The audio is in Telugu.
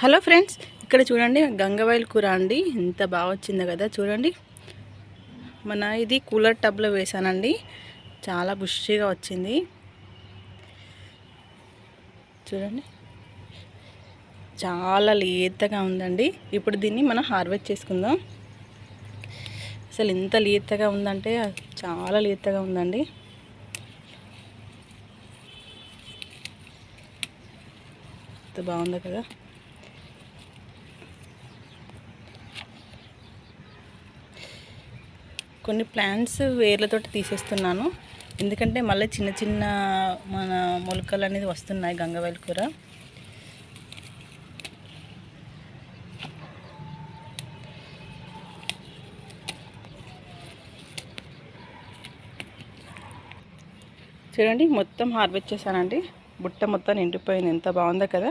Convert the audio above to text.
హలో ఫ్రెండ్స్ ఇక్కడ చూడండి గంగవాయిల్ కూర అండి. ఎంత బాగా వచ్చిందో కదా చూడండి. మన ఇది కూలర్ టబ్లో వేసానండి. చాలా బుష్గా వచ్చింది. చూడండి. చాలా లేతగా ఉందండి. ఇప్పుడు దీన్ని మనం హార్వెస్ట్ చేసుకుందాం. అసలు ఎంత లేతగా ఉందంటే చాలా లేతగా ఉందండి. ఎంత బాగుందో కదా? కొన్ని ప్లాంట్స్ వేర్లతోటి తీసేస్తున్నాను. ఎందుకంటే మళ్ళీ చిన్న చిన్న మన మొలకలు అనేది వస్తున్నాయి గంగవాయిల కూర. చూడండి మొత్తం హార్వెస్ట్ చేశానండి. బుట్ట మొత్తం నిండిపోయింది. ఎంత బాగుందో కదా.